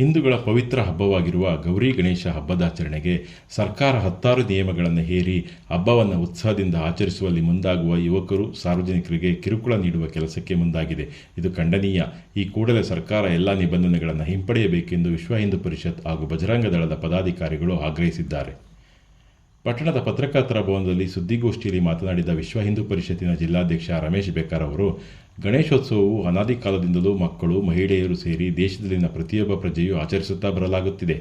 ಹಿಂದೂಗಳ ಪವಿತ್ರ ಹಬ್ಬವಾಗಿರುವ ಗೌರಿ ಗಣೇಶ ಹಬ್ಬದಾಚರಣೆಗೆ ಸರ್ಕಾರ ಹತ್ತಾರು ನಿಯಮಗಳನ್ನು ಹೇರಿ ಹಬ್ಬವನ್ನು ಉತ್ಸಾಹದಿಂದ ಆಚರಿಸುವಲ್ಲಿ ಮುಂದಾಗುವ ಯುವಕರು, ಸಾರ್ವಜನಿಕರಿಗೆ ಕಿರುಕುಳ ನೀಡುವ ಕೆಲಸಕ್ಕೆ ಮುಂದಾಗಿದೆ. ಇದು ಖಂಡನೀಯ. ಈ ಕೂಡಲೇ ಸರ್ಕಾರ ಎಲ್ಲ ನಿಬಂಧನೆಗಳನ್ನು ಹಿಂಪಡೆಯಬೇಕೆಂದು ವಿಶ್ವ ಹಿಂದೂ ಪರಿಷತ್ ಹಾಗೂ ಬಜರಂಗ ದಳದ ಪದಾಧಿಕಾರಿಗಳು ಆಗ್ರಹಿಸಿದ್ದಾರೆ. ಪಟ್ಟಣದ ಪತ್ರಕರ್ತರ ಭವನದಲ್ಲಿ ಸುದ್ದಿಗೋಷ್ಠಿಯಲ್ಲಿ ಮಾತನಾಡಿದ ವಿಶ್ವ ಹಿಂದೂ ಪರಿಷತ್ತಿನ ಜಿಲ್ಲಾಧ್ಯಕ್ಷ ರಮೇಶ್ ಬೇಕಾರ್ ಅವರು ಗಣೇಶೋತ್ಸವವು ಅನಾದಿ ಕಾಲದಿಂದಲೂ ಮಕ್ಕಳು, ಮಹಿಳೆಯರು ಸೇರಿ ದೇಶದಲ್ಲಿನ ಪ್ರತಿಯೊಬ್ಬ ಪ್ರಜೆಯು ಆಚರಿಸುತ್ತಾ ಬರಲಾಗುತ್ತಿದೆ.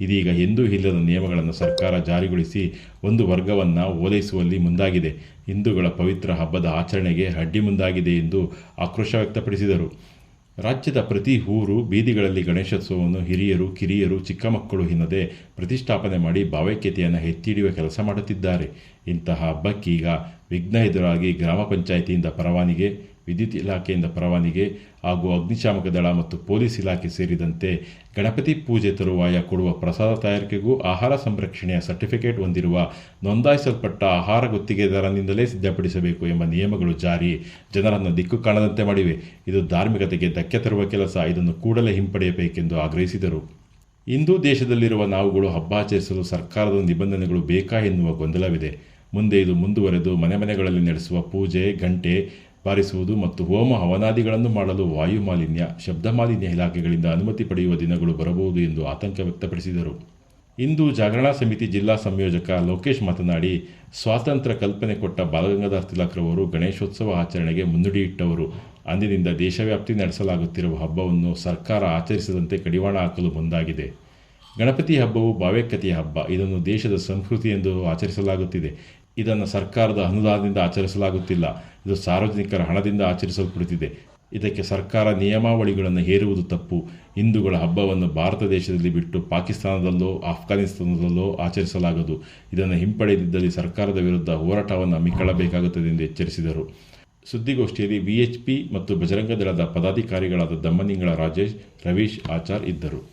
ಇದೀಗ ಎಂದೂ ಇಲ್ಲದ ನಿಯಮಗಳನ್ನು ಸರ್ಕಾರ ಜಾರಿಗೊಳಿಸಿ ಒಂದು ವರ್ಗವನ್ನು ಓಲೈಸುವಲ್ಲಿ ಮುಂದಾಗಿದೆ. ಹಿಂದೂಗಳ ಪವಿತ್ರ ಹಬ್ಬದ ಆಚರಣೆಗೆ ಅಡ್ಡಿ ಮುಂದಾಗಿದೆ ಎಂದು ಆಕ್ರೋಶ ವ್ಯಕ್ತಪಡಿಸಿದರು. ರಾಜ್ಯದ ಪ್ರತಿ ಊರು, ಬೀದಿಗಳಲ್ಲಿ ಗಣೇಶೋತ್ಸವವನ್ನು ಹಿರಿಯರು, ಕಿರಿಯರು, ಚಿಕ್ಕ ಮಕ್ಕಳು ಹಿನ್ನದೆ ಪ್ರತಿಷ್ಠಾಪನೆ ಮಾಡಿ ಭಾವೈಕ್ಯತೆಯನ್ನು ಎತ್ತಿಡಿಯುವ ಕೆಲಸ ಮಾಡುತ್ತಿದ್ದಾರೆ. ಇಂತಹ ಹಬ್ಬಕ್ಕೀಗ ವಿಘ್ನ ಎದುರಾಗಿ ಗ್ರಾಮ ಪಂಚಾಯಿತಿಯಿಂದ ಪರವಾನಿಗೆ ವಿದ್ಯುತ್ ಇಲಾಖೆಯಿಂದ ಪರವಾನಿಗೆ ಹಾಗೂ ಅಗ್ನಿಶಾಮಕ ದಳ ಮತ್ತು ಪೊಲೀಸ್ ಇಲಾಖೆ ಸೇರಿದಂತೆ ಗಣಪತಿ ಪೂಜೆ ತರುವಾಯ ಕೊಡುವ ಪ್ರಸಾದ ತಯಾರಿಕೆಗೂ ಆಹಾರ ಸಂರಕ್ಷಣೆಯ ಸರ್ಟಿಫಿಕೇಟ್ ಹೊಂದಿರುವ ನೋಂದಾಯಿಸಲ್ಪಟ್ಟ ಆಹಾರ ಗುತ್ತಿಗೆದಾರನಿಂದಲೇ ಸಿದ್ಧಪಡಿಸಬೇಕು ಎಂಬ ನಿಯಮಗಳು ಜಾರಿ. ಜನರನ್ನು ದಿಕ್ಕು ಕಾಣದಂತೆ ಮಾಡಿವೆ. ಇದು ಧಾರ್ಮಿಕತೆಗೆ ಧಕ್ಕೆ ತರುವ ಕೆಲಸ. ಇದನ್ನು ಕೂಡಲೇ ಹಿಂಪಡೆಯಬೇಕೆಂದು ಆಗ್ರಹಿಸಿದರು. ಇಂದು ದೇಶದಲ್ಲಿರುವ ನಾವುಗಳು ಹಬ್ಬ ಆಚರಿಸಲು ಸರ್ಕಾರದ ನಿಬಂಧನೆಗಳು ಬೇಕಾ ಎನ್ನುವ ಗೊಂದಲವಿದೆ. ಮುಂದೆ ಇದು ಮುಂದುವರೆದು ಮನೆ ಮನೆಗಳಲ್ಲಿ ನಡೆಸುವ ಪೂಜೆ, ಗಂಟೆ ಬಾರಿಸುವುದು ಮತ್ತು ಹೋಮ ಹವನಾದಿಗಳನ್ನು ಮಾಡಲು ವಾಯು ಮಾಲಿನ್ಯ, ಶಬ್ದ ಮಾಲಿನ್ಯ ಇಲಾಖೆಗಳಿಂದ ಅನುಮತಿ ಪಡೆಯುವ ದಿನಗಳು ಬರಬಹುದು ಎಂದು ಆತಂಕ ವ್ಯಕ್ತಪಡಿಸಿದರು. ಇಂದು ಜಾಗರಣಾ ಸಮಿತಿ ಜಿಲ್ಲಾ ಸಂಯೋಜಕ ಲೋಕೇಶ್ ಮಾತನಾಡಿ, ಸ್ವಾತಂತ್ರ್ಯ ಕಲ್ಪನೆ ಕೊಟ್ಟ ಬಾಲಗಂಗಾಧರ್ ತಿಲಕ್ರವರು ಗಣೇಶೋತ್ಸವ ಆಚರಣೆಗೆ ಮುನ್ನುಡಿಯಿಟ್ಟವರು. ಅಂದಿನಿಂದ ದೇಶವ್ಯಾಪ್ತಿ ನಡೆಸಲಾಗುತ್ತಿರುವ ಹಬ್ಬವನ್ನು ಸರ್ಕಾರ ಆಚರಿಸದಂತೆ ಕಡಿವಾಣ ಹಾಕಲು ಮುಂದಾಗಿದೆ. ಗಣಪತಿ ಹಬ್ಬವು ಭಾವೈಕ್ಯತೆಯ ಹಬ್ಬ. ಇದನ್ನು ದೇಶದ ಸಂಸ್ಕೃತಿ ಎಂದು ಆಚರಿಸಲಾಗುತ್ತಿದೆ. ಇದನ್ನು ಸರ್ಕಾರದ ಅನುದಾನದಿಂದ ಆಚರಿಸಲಾಗುತ್ತಿಲ್ಲ. ಇದು ಸಾರ್ವಜನಿಕರ ಹಣದಿಂದ ಆಚರಿಸಲ್ಪಡುತ್ತಿದೆ. ಇದಕ್ಕೆ ಸರ್ಕಾರ ನಿಯಮಾವಳಿಗಳನ್ನು ಹೇರುವುದು ತಪ್ಪು. ಹಿಂದೂಗಳ ಹಬ್ಬವನ್ನು ಭಾರತ ದೇಶದಲ್ಲಿ ಬಿಟ್ಟು ಪಾಕಿಸ್ತಾನದಲ್ಲೋ, ಆಫ್ಘಾನಿಸ್ತಾನದಲ್ಲೋ ಆಚರಿಸಲಾಗದು. ಇದನ್ನು ಹಿಂಪಡೆದಿದ್ದಲ್ಲಿ ಸರ್ಕಾರದ ವಿರುದ್ಧ ಹೋರಾಟವನ್ನು ಹಮ್ಮಿಕೊಳ್ಳಬೇಕಾಗುತ್ತದೆ ಎಂದು ಎಚ್ಚರಿಸಿದರು. ಸುದ್ದಿಗೋಷ್ಠಿಯಲ್ಲಿ ವಿಎಚ್ಪಿ ಮತ್ತು ಬಜರಂಗ ದಳದ ಪದಾಧಿಕಾರಿಗಳಾದ ದಮ್ಮನಿಂಗಳ ರಾಜೇಶ್, ರವೀಶ್ ಆಚಾರ್ ಇದ್ದರು.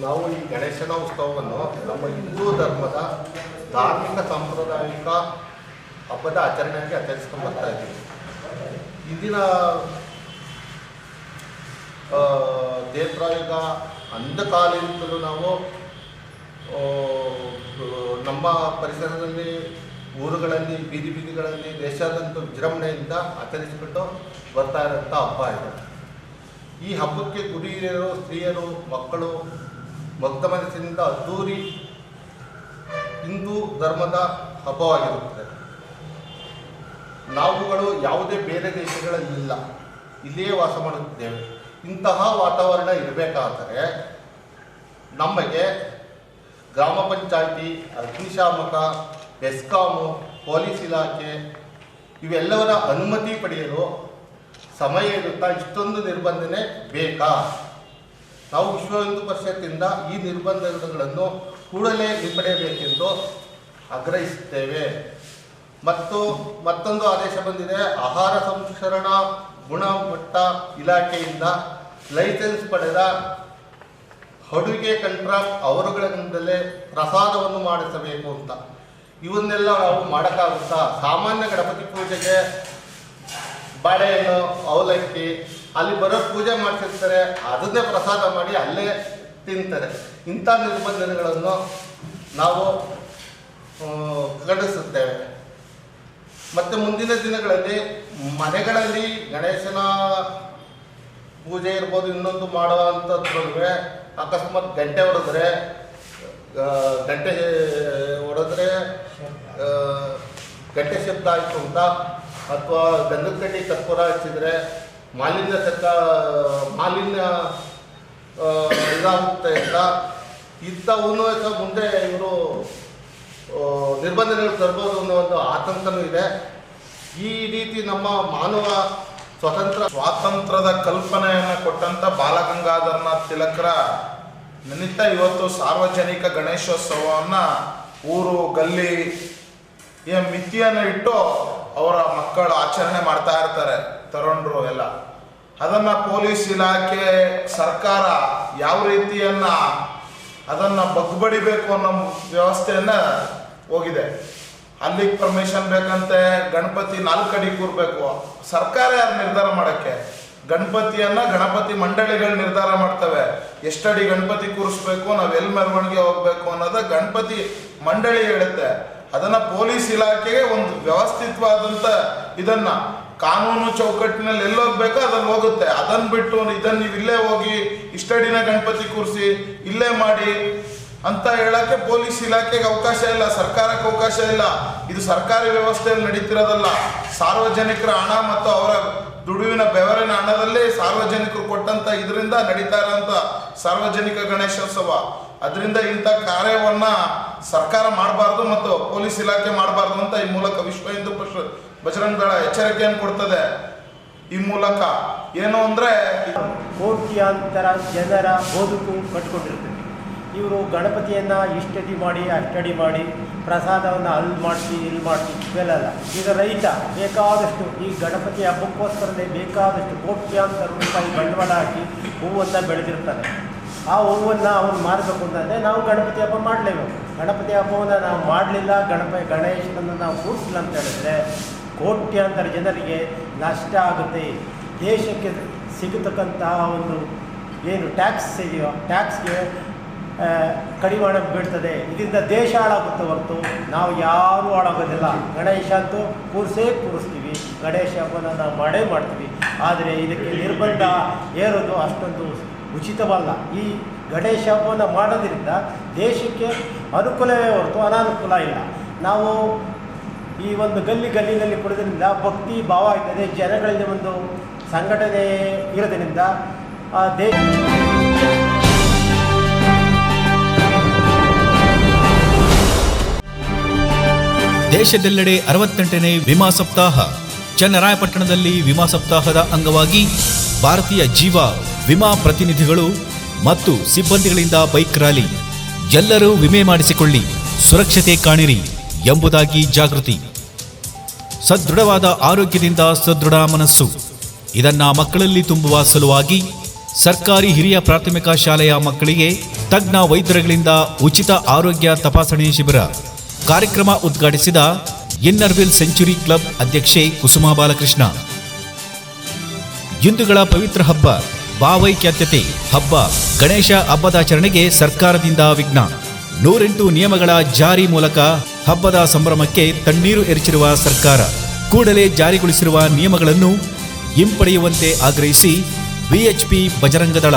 ನಾವು ಈ ಗಣೇಶನ ಉತ್ಸವವನ್ನು ನಮ್ಮ ಹಿಂದೂ ಧರ್ಮದ ಧಾರ್ಮಿಕ ಸಾಂಪ್ರದಾಯಿಕ ಹಬ್ಬದ ಆಚರಣೆಯಾಗಿ ಆಚರಿಸ್ಕೊಂಡು ಬರ್ತಾ ಇದ್ದೀವಿ. ಇಂದಿನ ದೇವರಾಯುಗ ಅಂಧಕಾಲದಿಂದಲೂ ನಾವು ನಮ್ಮ ಪರಿಸರದಲ್ಲಿ, ಊರುಗಳಲ್ಲಿ, ಬೀದಿ ಬೀದಿಗಳಲ್ಲಿ, ದೇಶಾದ್ಯಂತ ವಿಜೃಂಭಣೆಯಿಂದ ಆಚರಿಸಿಕೊಂಡು ಬರ್ತಾ ಇರೋಂಥ ಹಬ್ಬ ಇದೆ. ಈ ಹಬ್ಬಕ್ಕೆ ಗುರಿಯರು ಸ್ತ್ರೀಯರು, ಮಕ್ಕಳು, ಭಕ್ತ ಮನಸ್ಸಿನಿಂದ ಅದ್ದೂರಿ ಹಿಂದೂ ಧರ್ಮದ ಹಬ್ಬವಾಗಿರುತ್ತದೆ ನಾವುಗಳು ಯಾವುದೇ ಬೇರೆ ದೇಶಗಳಲ್ಲಿಲ್ಲ. ಇಲ್ಲಿಯೇ ವಾಸ ಮಾಡುತ್ತಿದ್ದೇವೆ ಇಂತಹ ವಾತಾವರಣ ಇರಬೇಕಾದರೆ ನಮಗೆ ಗ್ರಾಮ ಪಂಚಾಯಿತಿ, ಅಗ್ನಿಶಾಮಕ ಬೆಸ್ಕಾಮು ಪೊಲೀಸ್ ಇಲಾಖೆ ಇವೆಲ್ಲವರ ಅನುಮತಿ ಪಡೆಯಲು ಸಮಯ ಇರುತ್ತಾ ಇಷ್ಟೊಂದು ನಿರ್ಬಂಧನೆ ಬೇಕಾ? ನಾವು ವಿಶ್ವ ಹಿಂದೂ ಪರಿಷತ್ತಿಂದ ಈ ನಿರ್ಬಂಧಗಳನ್ನು ಕೂಡಲೇ ಹಿಂಪಡೆಯಬೇಕೆಂದು ಆಗ್ರಹಿಸುತ್ತೇವೆ. ಮತ್ತು ಮತ್ತೊಂದು ಆದೇಶ ಬಂದಿದೆ. ಆಹಾರ ಸಂಸ್ಕರಣಾ ಗುಣಮಟ್ಟ ಇಲಾಖೆಯಿಂದ ಲೈಸೆನ್ಸ್ ಪಡೆದ ಅಡುಗೆ ಕಂಟ್ರಾಕ್ಟ್ ಅವರುಗಳಿಂದಲೇ ಪ್ರಸಾದವನ್ನು ಮಾಡಿಸಬೇಕು ಅಂತ. ಇವನ್ನೆಲ್ಲ ನಾವು ಮಾಡೋಕ್ಕಾಗುತ್ತಾ? ಸಾಮಾನ್ಯ ಗಣಪತಿ ಪೂಜೆಗೆ ಬಾಳೆಹಣ್ಣು, ಅವಲಕ್ಕಿ, ಅಲ್ಲಿ ಬರೋ ಪೂಜೆ ಮಾಡ್ತಿರ್ತಾರೆ. ಅದನ್ನೇ ಪ್ರಸಾದ ಮಾಡಿ ಅಲ್ಲೇ ತಿಂತಾರೆ. ಇಂಥ ನಿರ್ಬಂಧನೆಗಳನ್ನು ನಾವು ಗಡಿಸುತ್ತೇವೆ ಮತ್ತು ಮುಂದಿನ ದಿನಗಳಲ್ಲಿ ಮನೆಗಳಲ್ಲಿ ಗಣೇಶನ ಪೂಜೆ ಇರ್ಬೋದು, ಇನ್ನೊಂದು ಮಾಡುವಂಥದ್ರೊಳಗೆ ಅಕಸ್ಮಾತ್ ಗಂಟೆ ಹೊಡೆದ್ರೆ ಗಂಟೆ ಹೊಡೆದ್ರೆ ಗಂಟೆ ಶಬ್ದ ಆಯಿತು ಅಂತ, ಅಥವಾ ಗಂಧದ ಕಡ್ಡಿ ಕರ್ಪೂರ ಹಚ್ಚಿದರೆ ಮಾಲಿನ್ಯ ಸರ್ಕಾರ ಮಾಲಿನ್ಯ ಇದಾಗುತ್ತೆ ಅಂತ ಇಂಥವನ್ನು ಸಹ ಮುಂದೆ ಇವರು ನಿರ್ಬಂಧನೆಗಳು ತರ್ಬೋದು ಅನ್ನೋ ಒಂದು ಆತಂಕನೂ ಇದೆ ಈ ರೀತಿ ನಮ್ಮ ಮಾನವ ಸ್ವತಂತ್ರ ಸ್ವಾತಂತ್ರ್ಯದ ಕಲ್ಪನೆಯನ್ನು ಕೊಟ್ಟಂತ ಬಾಲಗಂಗಾಧರನಾಥ್ ತಿಲಕರ ನಿಮಿತ್ತ ಇವತ್ತು ಸಾರ್ವಜನಿಕ ಗಣೇಶೋತ್ಸವವನ್ನು ಊರು, ಗಲ್ಲಿ ಈ ಮಿತಿಯನ್ನು ಇಟ್ಟು ಅವರ ಮಕ್ಕಳು ಆಚರಣೆ ಮಾಡ್ತಾ ಇರ್ತಾರೆ, ತರುಣರು ಎಲ್ಲ. ಅದನ್ನ ಪೊಲೀಸ್ ಇಲಾಖೆ ಸರ್ಕಾರ ಯಾವ ರೀತಿಯನ್ನ ಅದನ್ನ ಬಗ್ಬಡಿಬೇಕು ಅನ್ನೋ ವ್ಯವಸ್ಥೆಯನ್ನ ಹೋಗಿದೆ. ಅಲ್ಲಿಗೆ ಪರ್ಮಿಷನ್ ಬೇಕಂತೆ, ಗಣಪತಿ ನಾಲ್ಕು ಅಡಿ ಕೂರ್ಬೇಕು. ಸರ್ಕಾರ ಯಾರು ನಿರ್ಧಾರ ಮಾಡಕ್ಕೆ? ಗಣಪತಿಯನ್ನ ಗಣಪತಿ ಮಂಡಳಿಗಳು ನಿರ್ಧಾರ ಮಾಡ್ತವೆ. ಎಷ್ಟಡಿ ಗಣಪತಿ ಕೂರಿಸ್ಬೇಕು, ನಾವು ಎಲ್ಲಿ ಮೆರವಣಿಗೆ ಹೋಗ್ಬೇಕು ಅನ್ನೋದ ಗಣಪತಿ ಮಂಡಳಿ ಹೇಳುತ್ತೆ. ಅದನ್ನ ಪೊಲೀಸ್ ಇಲಾಖೆಗೆ ಒಂದು ವ್ಯವಸ್ಥಿತವಾದಂತ ಇದನ್ನ ಕಾನೂನು ಚೌಕಟ್ಟಿನಲ್ಲಿ ಎಲ್ಲಿ ಹೋಗ್ಬೇಕೋ ಅದನ್ನ ಹೋಗುತ್ತೆ. ಅದನ್ನ ಬಿಟ್ಟು ಇದನ್ನ ನೀವು ಇಲ್ಲೇ ಹೋಗಿ ಇಷ್ಟಡಿನ ಗಣಪತಿ ಕೂರಿಸಿ ಇಲ್ಲೇ ಮಾಡಿ ಅಂತ ಹೇಳಕ್ಕೆ ಪೊಲೀಸ್ ಇಲಾಖೆಗೆ ಅವಕಾಶ ಇಲ್ಲ, ಸರ್ಕಾರಕ್ಕೆ ಅವಕಾಶ ಇಲ್ಲ. ಇದು ಸರ್ಕಾರಿ ವ್ಯವಸ್ಥೆಯಲ್ಲಿ ನಡೀತಿರೋದಲ್ಲ. ಸಾರ್ವಜನಿಕರ ಹಣ ಮತ್ತು ಅವರ ದುಡುವಿನ ಬೆವರಿನ ಹಣದಲ್ಲಿ ಸಾರ್ವಜನಿಕರು ಕೊಟ್ಟಂತ ಇದರಿಂದ ನಡೀತಾ ಇರೋಂಥ ಸಾರ್ವಜನಿಕ ಗಣೇಶೋತ್ಸವ. ಅದರಿಂದ ಇಂಥ ಕಾರ್ಯವನ್ನ ಸರ್ಕಾರ ಮಾಡಬಾರ್ದು ಮತ್ತು ಪೊಲೀಸ್ ಇಲಾಖೆ ಮಾಡಬಾರ್ದು ಅಂತ ಈ ಮೂಲಕ ವಿಶ್ವ ಹಿಂದೂ ಪರಿಷತ್ ಬಜರಂಗ ದಳ ಎಚ್ಚರಿಕೆಯನ್ನು ಕೊಡ್ತದೆ. ಈ ಮೂಲಕ ಏನು ಅಂದ್ರೆ ಕೋಟ್ಯಾಂತರ ಜನರ ಬದುಕು ಕಟ್ಕೊಂಡಿರ್ತದೆ. ಇವರು ಗಣಪತಿಯನ್ನು ಇಷ್ಟಡಿ ಮಾಡಿ ಅಷ್ಟಡಿ ಮಾಡಿ, ಪ್ರಸಾದವನ್ನು ಅಲ್ಲಿ ಮಾಡಿಸಿ ಇಲ್ಲಿ ಮಾಡಿಸಿ ಇವೆಲ್ಲ ಈಗ ರೈತ ಬೇಕಾದಷ್ಟು ಈ ಗಣಪತಿ ಹಬ್ಬಕ್ಕೋಸ್ಕರನೇ ಬೇಕಾದಷ್ಟು ಕೋಟ್ಯಾಂತರ ರೂಪಾಯಿ ಬಂಡವಾಳ ಹಾಕಿ ಹೂವನ್ನು ಬೆಳೆದಿರ್ತಾನೆ. ಆ ಹೂವನ್ನು ಅವನು ಮಾರಬೇಕು ಅಂತಂದರೆ ನಾವು ಗಣಪತಿ ಹಬ್ಬ ಮಾಡಲೇಬೇಕು. ಗಣಪತಿ ಹಬ್ಬವನ್ನು ನಾವು ಮಾಡಲಿಲ್ಲ, ಗಣಪ, ಗಣೇಶನನ್ನು ನಾವು ಕೂರಿಸಿಲ್ಲ ಅಂತ ಹೇಳಿದ್ರೆ ಕೋಟ್ಯಾಂತರ ಜನರಿಗೆ ನಷ್ಟ ಆಗುತ್ತೆ. ದೇಶಕ್ಕೆ ಸಿಗತಕ್ಕಂತಹ ಒಂದು ಏನು ಟ್ಯಾಕ್ಸ್ ಇದೆಯೋ, ಟ್ಯಾಕ್ಸ್ಗೆ ಕಡಿವಾಣ ಬೀಳ್ತದೆ. ಇದರಿಂದ ದೇಶ ಹಾಳಾಗುತ್ತೆ ಹೊರತು ನಾವು ಯಾರೂ ಹಾಳಾಗೋದಿಲ್ಲ. ಗಣೇಶ ಅಂತೂ ಕೂರಿಸೇ ಕೂರಿಸ್ತೀವಿ. ಗಣೇಶ ಹಬ್ಬನ ನಾವು ಮಾಡೇ ಮಾಡ್ತೀವಿ. ಆದರೆ ಇದಕ್ಕೆ ನಿರ್ಬಂಧ ಏರೋದು ಅಷ್ಟೊಂದು ಉಚಿತವಲ್ಲ. ಈ ಗಣೇಶ ಹಬ್ಬನ ಮಾಡೋದ್ರಿಂದ ದೇಶಕ್ಕೆ ಅನುಕೂಲವೇ ಹೊರತು ಅನಾನುಕೂಲ ಇಲ್ಲ. ನಾವು ಈ ಒಂದು ಗಲ್ಲಿ ಗಲ್ಲಿನಲ್ಲಿ ಕೊಡೋದ್ರಿಂದ ಭಕ್ತಿ ಭಾವ ಆಗ್ತದೆ ಜನಗಳಲ್ಲಿ ಒಂದು ಸಂಘಟನೆ ಇರೋದರಿಂದ ದೇಶ ದೇಶದೆಲ್ಲೆಡೆ ಅರವತ್ತೆಂಟನೇ ವಿಮಾ ಸಪ್ತಾಹ, ಚನ್ನರಾಯಪಟ್ಟಣದಲ್ಲಿ ವಿಮಾ ಸಪ್ತಾಹದ ಅಂಗವಾಗಿ ಭಾರತೀಯ ಜೀವ ವಿಮಾ ಪ್ರತಿನಿಧಿಗಳು ಮತ್ತು ಸಿಬ್ಬಂದಿಗಳಿಂದ ಬೈಕ್ ರ್ಯಾಲಿ. ಎಲ್ಲರೂ ವಿಮೆ ಮಾಡಿಸಿಕೊಳ್ಳಿ, ಸುರಕ್ಷತೆ ಕಾಣಿರಿ. ಎಂಬುದಾಗಿ ಜಾಗೃತಿ. ಸದೃಢವಾದ ಆರೋಗ್ಯದಿಂದ ಸದೃಢ ಮನಸ್ಸು. ಇದನ್ನ ಮಕ್ಕಳಲ್ಲಿ ತುಂಬುವ ಸಲುವಾಗಿ ಸರ್ಕಾರಿ ಹಿರಿಯ ಪ್ರಾಥಮಿಕ ಶಾಲೆಯ ಮಕ್ಕಳಿಗೆ ತಜ್ಞ ವೈದ್ಯರುಗಳಿಂದ ಉಚಿತ ಆರೋಗ್ಯ ತಪಾಸಣೆ ಶಿಬಿರ ಕಾರ್ಯಕ್ರಮ ಉದ್ಘಾಟಿಸಿದ ಇನ್ನರ್ವಿಲ್ ಸೆಂಚುರಿ ಕ್ಲಬ್ ಅಧ್ಯಕ್ಷೆ ಕುಸುಮಾ ಬಾಲಕೃಷ್ಣ. ಹಿಂದುಗಳ ಪವಿತ್ರ ಹಬ್ಬ ಭಾವೈಕ್ಯತೆ ಹಬ್ಬ, ಗಣೇಶ ಹಬ್ಬದಾಚರಣೆಗೆ ಸರ್ಕಾರದಿಂದ ವಿಘ್ನ. ನೂರೆಂಟು ನಿಯಮಗಳ ಜಾರಿ ಮೂಲಕ ಹಬ್ಬದ ಸಂಭ್ರಮಕ್ಕೆ ತಣ್ಣೀರು ಎರಚಿರುವ ಸರ್ಕಾರ ಕೂಡಲೇ ಜಾರಿಗೊಳಿಸಿರುವ ನಿಯಮಗಳನ್ನು ಹಿಂಪಡೆಯುವಂತೆ ಆಗ್ರಹಿಸಿ ವಿಎಚ್ಪಿ ಬಜರಂಗದಳ